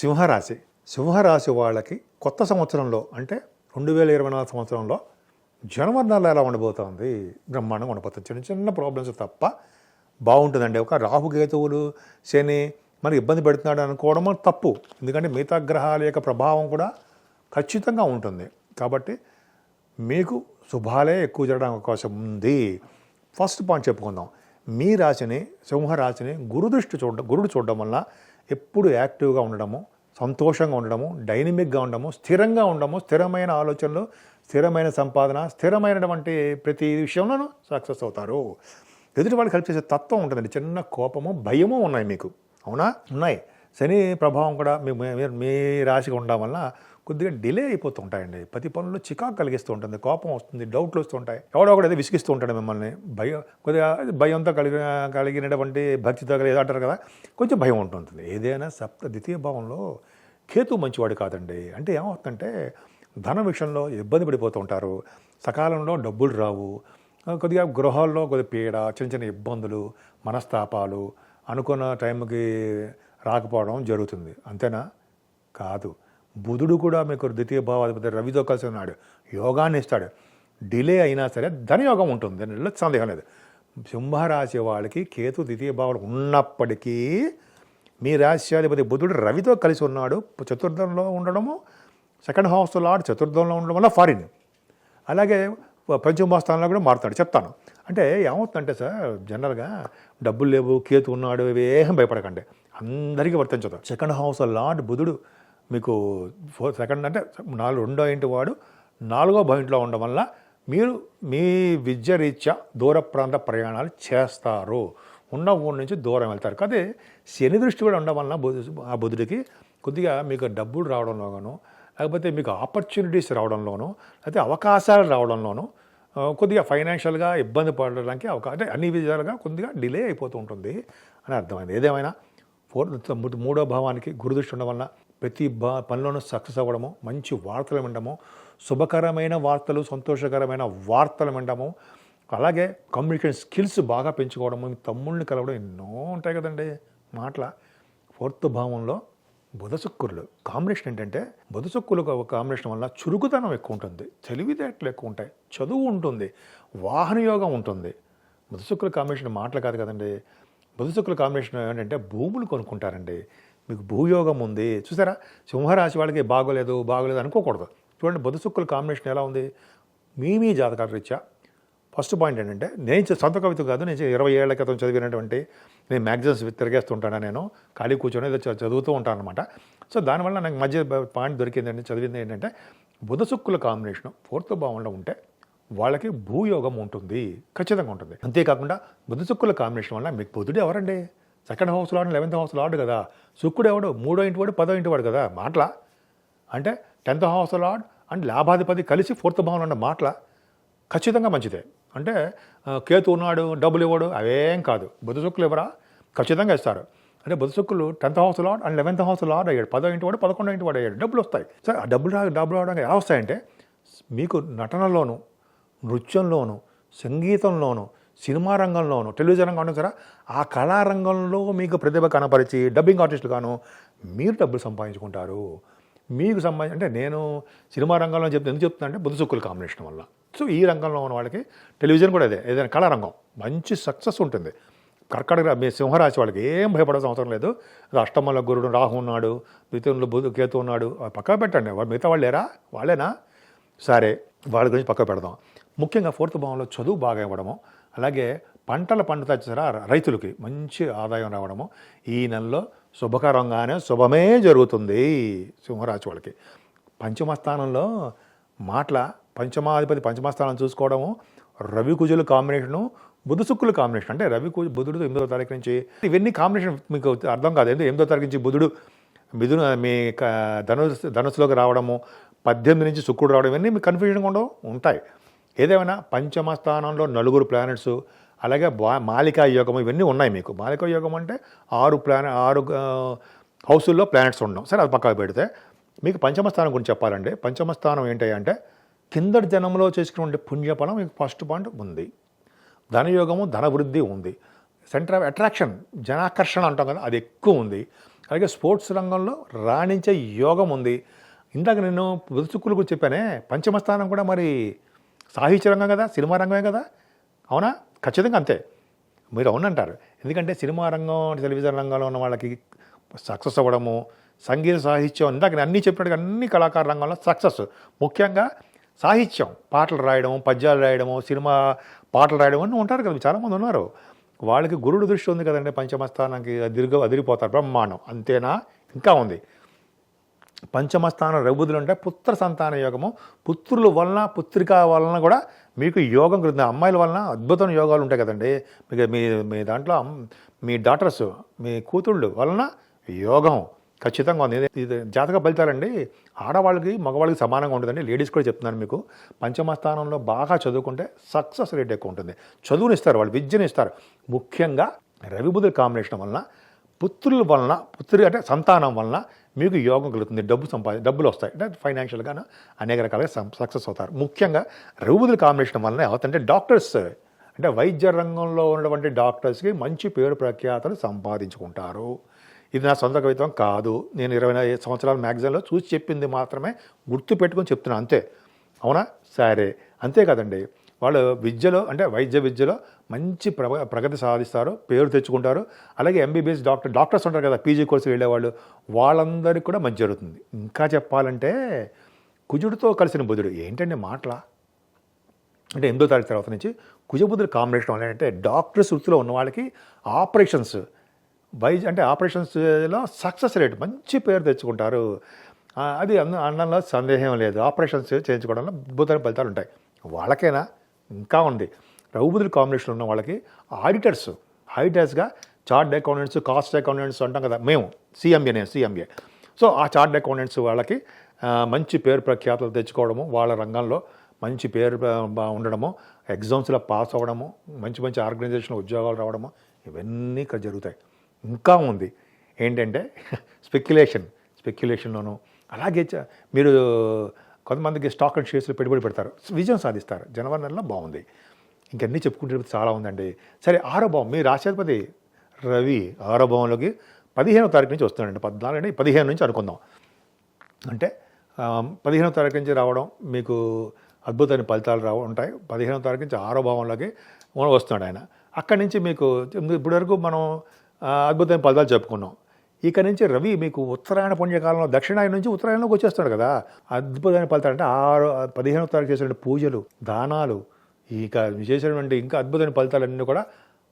సింహరాశి. సింహరాశి వాళ్ళకి కొత్త సంవత్సరంలో అంటే రెండు వేల ఇరవై నాలుగు సంవత్సరంలో జనవరి నెల ఎలా ఉండబోతోంది? బ్రహ్మాండంగా ఉండబోతుంది. చిన్న చిన్న ప్రాబ్లమ్స్ తప్ప బాగుంటుందండి. ఒక రాహుకేతువులు శని మరి ఇబ్బంది పెడుతున్నాడు అనుకోవడం తప్పు. ఎందుకంటే మిగతా గ్రహాల యొక్క ప్రభావం కూడా ఖచ్చితంగా ఉంటుంది. కాబట్టి మీకు శుభాలే ఎక్కువ జరగడానికి అవకాశం ఉంది. ఫస్ట్ పాయింట్ చెప్పుకుందాం. మీ రాశిని సింహరాశిని గురుదృష్టి చూడడం గురుడు చూడడం వల్ల ఎప్పుడు యాక్టివ్గా ఉండడము సంతోషంగా ఉండడము డైనమిక్గా ఉండడము స్థిరంగా ఉండడము స్థిరమైన ఆలోచనలు స్థిరమైన సంపాదన స్థిరమైనటువంటి ప్రతి విషయంలోనూ సక్సెస్ అవుతారు. ఎదుటి వాళ్ళకి కలిపి చేసే తత్వం ఉంటుందండి. చిన్న కోపము భయము ఉన్నాయి మీకు. అవునా? ఉన్నాయి. శని ప్రభావం కూడా మీ- మీ రాశిగా ఉండడం వల్ల కొద్దిగా డిలే అయిపోతూ ఉంటాయండి. ప్రతి పనుల్లో చికాకు కలిగిస్తూ ఉంటుంది. కోపం వస్తుంది డౌట్లు వస్తుంటాయి ఎవడో ఒకటి ఏదో విసిగిస్తూ ఉంటాడు మిమ్మల్ని. భయం కొద్దిగా భయంతో కలిగిన కలిగినటువంటి భక్తితో కలిగి అంటారు కదా కొంచెం భయం ఉంటుంటుంది ఏదైనా సప్త ద్వితీయ భావంలో కేతు మంచివాడు కాదండి. అంటే ఏమవుతుందంటే ధన విషయంలో ఇబ్బంది పడిపోతూ ఉంటారు. సకాలంలో డబ్బులు రావు. కొద్దిగా గృహాల్లో కొద్దిగా పీడ చిన్న చిన్న ఇబ్బందులు మనస్తాపాలు అనుకున్న టైంకి రాకపోవడం జరుగుతుంది. అంతేనా? కాదు. బుధుడు కూడా మీకు ద్వితీయ భావాధిపతి రవితో కలిసి ఉన్నాడు. యోగాన్ని ఇస్తాడు. డిలే అయినా సరే ధనయోగం ఉంటుంది. దానిలో సందేహం లేదు. సింహరాశి వాళ్ళకి కేతు ద్వితీయ భావాలు ఉన్నప్పటికీ మీ రాశ్యాధిపతి బుధుడు రవితో కలిసి ఉన్నాడు. చతుర్థంలో ఉండడము సెకండ్ హౌస్ లార్డ్ చతుర్థంలో ఉండడం వల్ల ఫారిన్. అలాగే పంచమ స్థానంలో కూడా మారుతాడు. చెప్తాను. అంటే ఏమవుతుందంటే సార్ జనరల్గా డబ్బులు లేవు కేతు ఉన్నాడు ఏం భయపడకండి. అందరికీ వర్తించదు. సెకండ్ హౌస్ లార్డ్ బుధుడు మీకు ఫోర్ సెకండ్ అంటే నాలుగు రెండో ఇంటి వాడు నాలుగో ఇంట్లో ఉండడం వల్ల మీరు మీ విద్య రీత్యా దూర ప్రాంత ప్రయాణాలు చేస్తారు. ఉన్న ఊరి నుంచి దూరం వెళ్తారు. అదే శని దృష్టి కూడా ఉండడం వలన ఆ బుధుడికి కొద్దిగా మీకు డబ్బులు రావడంలోనూ లేకపోతే మీకు ఆపర్చునిటీస్ రావడంలోనూ లేకపోతే అవకాశాలు రావడంలోనూ కొద్దిగా ఫైనాన్షియల్గా ఇబ్బంది పడడానికి అవకాశం అంటే అన్ని విధాలుగా కొద్దిగా డిలే అయిపోతూ ఉంటుంది అని అర్థమైంది. ఏదేమైనా ఫోర్త్ మూడో భావానికి గురుదృష్టి ఉండడం వలన ప్రతి బా పనిలోనూ సక్సెస్ అవ్వడము మంచి వార్తలు వినడము శుభకరమైన వార్తలు సంతోషకరమైన వార్తలు వినడము అలాగే కమ్యూనికేషన్ స్కిల్స్ బాగా పెంచుకోవడము మీ తమ్ముళ్ళని కలవడం ఎన్నో ఉంటాయి కదండి. మాటల ఫోర్త్ భావంలో బుధ శుక్రులు కాంబినేషన్ ఏంటంటే బుధ శుక్రులు కాంబినేషన్ వల్ల చురుకుతనం ఎక్కువ ఉంటుంది తెలివితేటలు ఎక్కువ ఉంటాయి చదువు ఉంటుంది వాహన యోగం ఉంటుంది. బుధ శుక్రుల కాంబినేషన్ మాటలు కాదు కదండి. బుధ శుక్రుల కాంబినేషన్ ఏంటంటే భూములు కొనుక్కుంటారండి. మీకు భూయోగం ఉంది. చూసారా? సింహరాశి వాళ్ళకి బాగోలేదు బాగోలేదు అనుకోకూడదు. చూడండి బుధ శుక్రుల కాంబినేషన్ ఎలా ఉంది? మీ మీ జాతకాల రీత్యా. ఫస్ట్ పాయింట్ ఏంటంటే నేను సొంత కవిత కాదు నేను ఇరవై ఏళ్ళ క్రితం చదివినటువంటి నేను మ్యాగజైన్స్ తిరిగేస్తుంటాను నేను? ఖాళీ కూర్చొని ఏదో చదువుతూ ఉంటాను అనమాట సో దానివల్ల నాకు మధ్య పాయింట్ దొరికిందండి చదివింది ఏంటంటే బుధసుక్కుల కాంబినేషన్ ఫోర్త్ భావంలో ఉంటే వాళ్ళకి భూయోగం ఉంటుంది. ఖచ్చితంగా ఉంటుంది. అంతేకాకుండా బుధసుక్కుల కాంబినేషన్ వల్ల మీకు బుధుడు ఎవరండి? Second house lord eleventh house lord కదా. శుక్రుడు ఎవడు? మూడో ఇంటి వాడు పదో ఇంటి వాడు కదా. మాటల? అంటే టెన్త్ హౌస్ లార్డ్ అండ్ లాభాధిపతి కలిసి ఫోర్త్ భావంలో ఉన్న మాటల? ఖచ్చితంగా మంచిదే. అంటే కేతు ఉన్నాడు డబ్బులు ఇవ్వడు అవేం కాదు. బుధ శుక్రులు ఇవ్వరా ఖచ్చితంగా ఇస్తారు. అంటే బుధ శుక్రులు tenth house lord and eleventh house lord అయ్యాడు. పదో ఇంటి వాడు పదకొండో ఇంటి వాడు అయ్యాడు. డబ్బులు వస్తాయి. సరే ఆ డబ్బులు రా డబ్బులు రావడానికి ఎలా వస్తాయంటే మీకు నటనలోను నృత్యంలోను సంగీతంలోను సినిమా రంగంలోనూ టెలివిజన్ రంగంలో సరే ఆ కళారంగంలో మీకు ప్రతిభ కనపరిచి డబ్బింగ్ ఆర్టిస్టులుగాను మీరు డబ్బులు సంపాదించుకుంటారు. మీకు సంబంధించి అంటే నేను సినిమా రంగంలో చెప్తే ఎందుకు చెప్తున్నా అంటే బుద్ధ కాంబినేషన్ వల్ల. సో ఈ రంగంలో ఉన్న వాళ్ళకి టెలివిజన్ కూడా అదే ఏదైనా కళారంగం మంచి సక్సెస్ ఉంటుంది. కర్కటక మీ సింహరాశి వాళ్ళకి ఏం భయపడాల్సిన అవసరం లేదు. అది అష్టమంలో గురుడు రాహు ఉన్నాడు ద్వితీయంలో బుధ కేతు ఉన్నాడు పక్క పక్కన పెట్టండి. వాళ్ళు మిగతా వాళ్ళు లేరా? వాళ్ళేనా? సరే వాళ్ళ గురించి పక్క పెడదాం. ముఖ్యంగా ఫోర్త్ భావంలో చదువు బాగా ఇవ్వడము అలాగే పంటల పండుత చూసారా? రైతులకి మంచి ఆదాయం రావడము. ఈ నెలలో శుభకరంగానే శుభమే జరుగుతుంది సింహరాశి వాళ్ళకి. పంచమ స్థానంలో మాటల పంచమాధిపతి పంచమస్థానం చూసుకోవడము రవి కుజుల కాంబినేషను బుధ శుక్రుల కాంబినేషన్. అంటే రవి కుజు బుధుడు ఎనిమిదో తారీఖు నుంచి ఇవన్నీ కాంబినేషన్ మీకు అర్థం కాదు. ఎందుకు ఎనిమిదో తారీఖు నుంచి బుధుడు మిథున మీ క- ధనుసు ధనుసులోకి రావడము పద్దెనిమిది నుంచి శుక్రుడు రావడం ఇవన్నీ మీకు కన్ఫ్యూజన్గా ఉండవు ఉంటాయి. ఏదేమైనా పంచమ స్థానంలో నలుగురు ప్లానెట్స్ అలాగే మాలికా యోగం ఇవన్నీ ఉన్నాయి మీకు. మాలికా యోగం అంటే ఆరు ప్లాన ఆరు హౌసుల్లో ప్లానెట్స్ ఉండడం సరే అది పక్కకు పెడితే మీకు పంచమ స్థానం గురించి చెప్పాలంటే పంచమ స్థానం ఏంటంటే కిందటి జనంలో చేసుకునే పుణ్యఫలం మీకు ఫస్ట్ పాయింట్ ఉంది. ధనయోగము ధన వృద్ధి ఉంది. సెంటర్ ఆఫ్ అట్రాక్షన్ జనాకర్షణ అంటాం కదా అది ఎక్కువ ఉంది. అలాగే స్పోర్ట్స్ రంగంలో రాణించే యోగం ఉంది. ఇందాక నేను బుధచుక్కులు గురించి చెప్పానే పంచమస్థానం కూడా మరి సాహిత్య రంగం కదా సినిమా రంగమే కదా? అవునా? ఖచ్చితంగా అంతే. మీరు అవునంటారు ఎందుకంటే సినిమా రంగం టెలివిజన్ రంగంలో ఉన్న వాళ్ళకి సక్సెస్ అవ్వడము సంగీత సాహిత్యం ఇందాక నేను అన్నీ చెప్పినట్టుగా అన్ని కళాకార రంగంలో సక్సెస్. ముఖ్యంగా సాహిత్యం పాటలు రాయడం పద్యాలు రాయడము సినిమా పాటలు రాయడం అని ఉంటారు కదా చాలామంది ఉన్నారు. వాళ్ళకి గురుడు దృష్టి ఉంది కదండి పంచమస్థానానికి అదిరిగ అదిరిపోతారు బ్రహ్మాండం. అంతేనా? ఇంకా ఉంది. పంచమస్థానం రఘుబుద్ధులు అంటే పుత్ర సంతాన యోగము. పుత్రుల వలన పుత్రిక వలన కూడా మీకు యోగం కలుగుతుంది. అమ్మాయిల వలన అద్భుతమైన యోగాలు ఉంటాయి కదండి. మీకు మీ మీ దాంట్లో మీ డాటర్స్ మీ కూతుళ్ళు వలన యోగం ఖచ్చితంగా ఉంది. ఇది- జాతక ఫలితాలండి. ఆడవాళ్ళకి మగవాళ్ళకి సమానంగా ఉంటుందండి. లేడీస్ కూడా చెప్తున్నాను మీకు. పంచమ స్థానంలో బాగా చదువుకుంటే సక్సెస్ రేట్ ఎక్కువ ఉంటుంది. చదువుని ఇస్తారు వాళ్ళు విద్యను ఇస్తారు. ముఖ్యంగా రవి కాంబినేషన్ వలన పుత్రుల వలన పుత్రి అంటే సంతానం వలన మీకు యోగం కలుగుతుంది. డబ్బు సంపాది డబ్బులు వస్తాయి. అంటే ఫైనాన్షియల్గాను అనేక రకాలుగా సక్సెస్ అవుతారు. ముఖ్యంగా రఘుబుధుల కాంబినేషన్ వలన అవుతుంటే డాక్టర్స్. అంటే వైద్య రంగంలో ఉన్నటువంటి డాక్టర్స్కి మంచి పేరు ప్రఖ్యాతలు సంపాదించుకుంటారు. ఇది నా సొంత కవిత్వం కాదు. నేను ఇరవై ఐదు సంవత్సరాల మ్యాగజైన్లో చూసి చెప్పింది మాత్రమే గుర్తు పెట్టుకొని చెప్తున్నాను అంతే. అవునా? సరే. అంతే కదండి. వాళ్ళు విద్యలో అంటే వైద్య విద్యలో మంచి ప్ర ప్రగతి సాధిస్తారు పేరు తెచ్చుకుంటారు అలాగే ఎంబీబీఎస్ డాక్టర్ డాక్టర్స్ ఉంటారు కదా పీజీ కోర్సు వెళ్ళేవాళ్ళు వాళ్ళందరికీ కూడా మంచి జరుగుతుంది. ఇంకా చెప్పాలంటే కుజుడితో కలిసిన బుధుడు ఏంటండి మాటల? అంటే ఎనిమిదో తారీఖు తర్వాత నుంచి కుజబుద్ధుల కాంబినేషన్ వల్ల అంటే డాక్టర్స్ వృత్తిలో ఉన్న వాళ్ళకి ఆపరేషన్స్ వైజ్ అంటే ఆపరేషన్స్లో సక్సెస్ రేట్ మంచి పేరు తెచ్చుకుంటారు. అది అన్న అన్నంలో సందేహం లేదు. ఆపరేషన్స్ చేయించుకోవడంలో అద్భుతమైన ఫలితాలు ఉంటాయి. వాళ్ళకైనా? ఇంకా ఉంది. రఘుబుద్ధుల కాంబినేషన్లో ఉన్న వాళ్ళకి ఆడిటర్స్ ఆడిటర్స్గా చార్ట్ అకౌంటెంట్స్ కాస్ట్ అకౌంటెంట్స్ అంటాం కదా మేము సిఎంఏ నేను సిఎంఏ సో ఆ చార్ట్ అకౌంటెంట్స్ వాళ్ళకి మంచి పేరు ప్రఖ్యాతులు తెచ్చుకోవడము వాళ్ళ రంగంలో మంచి పేరు బా- ఉండడము ఎగ్జామ్స్లో పాస్ అవ్వడము మంచి మంచి ఆర్గనైజేషన్లో ఉద్యోగాలు రావడము ఇవన్నీ ఇక్కడ జరుగుతాయి. ఇంకా ఉంది ఏంటంటే స్పెక్యులేషన్ స్పెక్యులేషన్లోను అలాగే చ- మీరు కొంతమందికి స్టాక్ అండ్ షేర్స్లో పెట్టుబడి పెడతారు విజయం సాధిస్తారు జనవరి నెలలో బాగుంది. ఇంకన్నీ చెప్పుకుంటే చాలా ఉందండి. సరే ఆరో భావం. మీ రాష్ట్రాధిపతి రవి ఆరో భావంలోకి పదిహేనో తారీఖు నుంచి వస్తున్నాడండి. పద్నాలుగు పదిహేను నుంచి అనుకుందాం. అంటే పదిహేనో తారీఖు నుంచి రావడం మీకు అద్భుతమైన ఫలితాలు రావ ఉంటాయి. పదిహేనో తారీఖు నుంచి ఆరో భావంలోకి వస్తున్నాడు ఆయన. అక్కడి నుంచి మీకు ఇప్పటి వరకు మనం అద్భుతమైన ఫలితాలు చెప్పుకున్నాం. ఇక నుంచి రవి మీకు ఉత్తరాయణ పుణ్యకాలంలో దక్షిణాయన నుంచి ఉత్తరాయణలోకి వచ్చేస్తాడు కదా. అద్భుతమైన ఫలితాలు అంటే ఆరు పదిహేనో తారీఖు చేసినటువంటి పూజలు దానాలు ఇక చేసినటువంటి ఇంకా అద్భుతమైన ఫలితాలన్నీ కూడా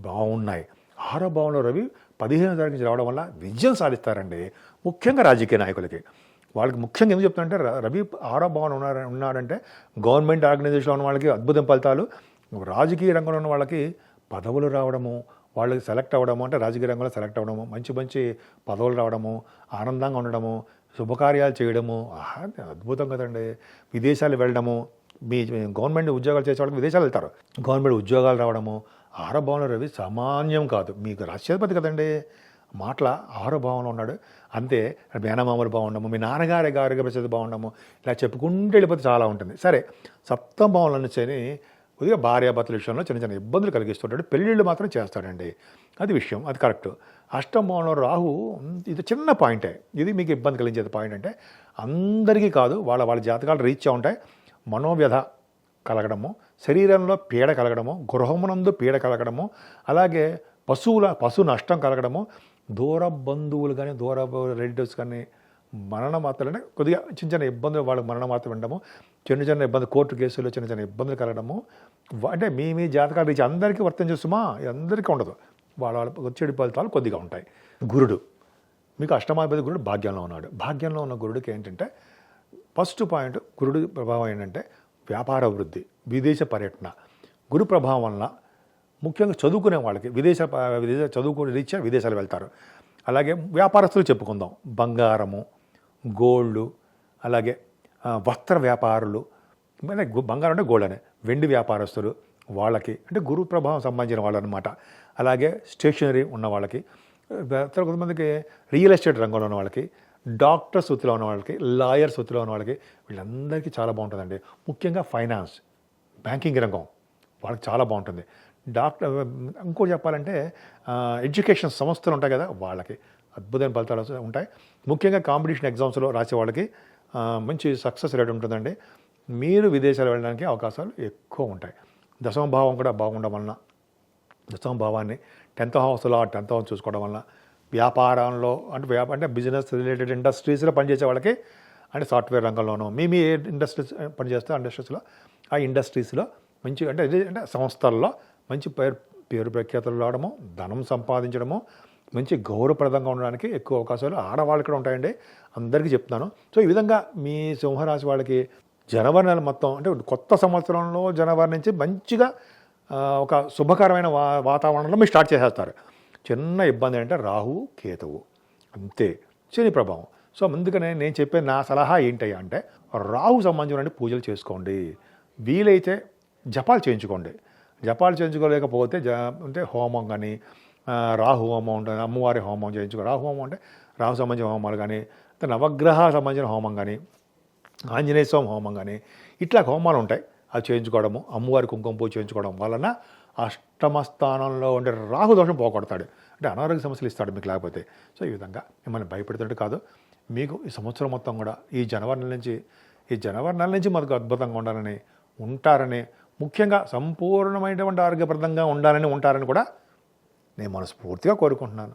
బాగున్నాయి. ఆరో భావంలో రవి పదిహేను తారీఖు నుంచి రావడం వల్ల విజయం సాధిస్తారండి ముఖ్యంగా రాజకీయ నాయకులకి. వాళ్ళకి ముఖ్యంగా ఏం చెప్తానంటే ర- రవి ఆరో భావన ఉన్నారు ఉన్నాడంటే గవర్నమెంట్ ఆర్గనైజేషన్లో ఉన్న వాళ్ళకి అద్భుతం ఫలితాలు. రాజకీయ రంగంలో ఉన్న వాళ్ళకి పదవులు రావడము వాళ్ళకి సెలెక్ట్ అవ్వడము అంటే రాజకీయ రంగంలో సెలెక్ట్ అవ్వడము మంచి మంచి పదవులు రావడము ఆనందంగా ఉండడము శుభకార్యాలు చేయడము. అద్భుతం కదండి. విదేశాలు వెళ్ళడము మీ గవర్నమెంట్ ఉద్యోగాలు చేసే విదేశాలు వెళ్తారు. గవర్నమెంట్ ఉద్యోగాలు రావడము ఆరో భావంలో రవి సామాన్యం కాదు. మీకు రాష్ట్రపతి కదండి? మాటల ఆరో భావంలో ఉన్నాడు. అంతే మేనమామలు బాగుండము మీ నాన్నగారి గారి పరిస్థితి బాగుండము ఇలా చెప్పుకుంటూ వెళ్ళిపోతే చాలా ఉంటుంది. సరే సప్తం భావంలో నుంచి కొద్దిగా భార్యాభర్తల విషయంలో చిన్న చిన్న ఇబ్బందులు కలిగిస్తుంటాడు. పెళ్ళిళ్ళు మాత్రం చేస్తాడండి. అది విషయం అది కరెక్ట్. అష్టం భావంలో రాహు ఇది చిన్న పాయింటే. ఇది మీకు ఇబ్బంది కలిగించేది పాయింట్ అంటే అందరికీ కాదు వాళ్ళ వాళ్ళ జాతకాలు రీచ్ ఉంటాయి. మనోవ్యధ కలగడము శరీరంలో పీడ కలగడము గృహమునందు పీడ కలగడము అలాగే పశువుల పశు నష్టం కలగడము దూర బంధువులు కానీ దూర రిలేటివ్స్ కానీ మరణ మాత్రమే కొద్దిగా చిన్న చిన్న ఇబ్బందులు వాళ్ళకి మరణ మాత్రం ఉండడము చిన్న చిన్న ఇబ్బంది కోర్టు కేసుల్లో చిన్న చిన్న ఇబ్బందులు కలగడము అంటే మీ మీ జాతకాలు రీచ్ అందరికీ వర్తం చేస్తుమా? అందరికీ ఉండదు. వాళ్ళ వాళ్ళ వచ్చేటి ఫలితాలు కొద్దిగా ఉంటాయి. గురుడు మీకు అష్టమాధిపతి గురుడు భాగ్యంలో ఉన్నాడు. భాగ్యంలో ఉన్న గురుడికి ఏంటంటే ఫస్ట్ పాయింట్ గురుడు ప్రభావం ఏంటంటే వ్యాపార వృద్ధి విదేశ పర్యటన. గురు ప్రభావం వలన ముఖ్యంగా చదువుకునే వాళ్ళకి విదేశ విదేశ చదువుకునే రీత్యా విదేశాలు వెళ్తారు. అలాగే వ్యాపారస్తులు చెప్పుకుందాం. బంగారము గోల్డ్ అలాగే వస్త్ర వ్యాపారులు. అంటే బంగారం అంటే గోల్డ్ అనే. వెండి వ్యాపారస్తులు వాళ్ళకి అంటే గురు ప్రభావం సంబంధించిన వాళ్ళు అనమాట అలాగే స్టేషనరీ ఉన్న వాళ్ళకి కొంతమందికి రియల్ ఎస్టేట్ రంగంలో ఉన్న వాళ్ళకి డాక్టర్స్ వృత్తిలో ఉన్న వాళ్ళకి లాయర్స్ వృత్తిలో ఉన్న వాళ్ళకి వీళ్ళందరికీ చాలా బాగుంటుందండి. ముఖ్యంగా ఫైనాన్స్ బ్యాంకింగ్ రంగం వాళ్ళకి చాలా బాగుంటుంది. డాక్టర్ ఇంకోటి చెప్పాలంటే ఎడ్యుకేషన్ సంస్థలు ఉంటాయి కదా వాళ్ళకి అద్భుతమైన ఫలితాలు ఉంటాయి. ముఖ్యంగా కాంపిటీషన్ ఎగ్జామ్స్లో రాసే వాళ్ళకి మంచి సక్సెస్ రేట్ ఉంటుందండి. మీరు విదేశాలు వెళ్ళడానికి అవకాశాలు ఎక్కువ ఉంటాయి. దశమ భావం కూడా బాగుండడం వలన దశమ భావాన్ని టెన్త్ హౌస్లో ఆ టెన్త్ హౌస్ చూసుకోవడం వలన వ్యాపారంలో అంటే వ్యాపార అంటే బిజినెస్ రిలేటెడ్ ఇండస్ట్రీస్లో పనిచేసే వాళ్ళకి అంటే సాఫ్ట్వేర్ రంగంలోనూ మీ మీ ఏ ఇండస్ట్రీస్ పనిచేస్తే ఇండస్ట్రీస్లో ఆ ఇండస్ట్రీస్లో మంచి అంటే అంటే సంస్థల్లో మంచి పేరు పేరు ప్రఖ్యాతలు రావడము ధనం సంపాదించడము మంచి గౌరవప్రదంగా ఉండడానికి ఎక్కువ అవకాశాలు ఆడవాళ్ళు కూడా ఉంటాయండి. అందరికీ చెప్తున్నాను. సో ఈ విధంగా మీ సింహరాశి వాళ్ళకి జనవరి నెల మొత్తం అంటే కొత్త సంవత్సరంలో జనవరి నుంచి మంచిగా ఒక శుభకరమైన వా వాతావరణంలో మీరు స్టార్ట్ చేసేస్తారు. చిన్న ఇబ్బంది అంటే రాహువు కేతువు. అంతే. శని ప్రభావం. సో అందుకనే నేను చెప్పే నా సలహా ఏంటయ్యా అంటే రాహు సంబంధించిన పూజలు చేసుకోండి. వీలైతే జపాలు చేయించుకోండి. జపాలు చేయించుకోలేకపోతే జ అంటే హోమం కానీ రాహు హోమం ఉంటుంది అమ్మవారి హోమం చేయించుకో రాహు హోమం అంటే రాహు సంబంధించిన హోమాలు కానీ నవగ్రహ సంబంధించిన హోమం కానీ ఆంజనేయ స్వామి హోమం కానీ ఇట్లా హోమాలు ఉంటాయి. అవి చేయించుకోవడము అమ్మవారి కుంకుమ పూజ చేయించుకోవడం వలన అష్టమ స్థానంలో ఉండే రాహు దోషం పోగొడతాడు. అంటే అనారోగ్య సమస్యలు ఇస్తాడు మీకు లేకపోతే. సో ఈ విధంగా మిమ్మల్ని భయపెడుతుంటే కాదు మీకు ఈ సంవత్సరం మొత్తం కూడా ఈ జనవరి నెల నుంచి ఈ జనవరి నెల నుంచి మనకు అద్భుతంగా ఉండాలని ఉంటారని ముఖ్యంగా సంపూర్ణమైనటువంటి ఆరోగ్యప్రదంగా ఉండాలని ఉంటారని కూడా నేను మనస్ఫూర్తిగా కోరుకుంటున్నాను.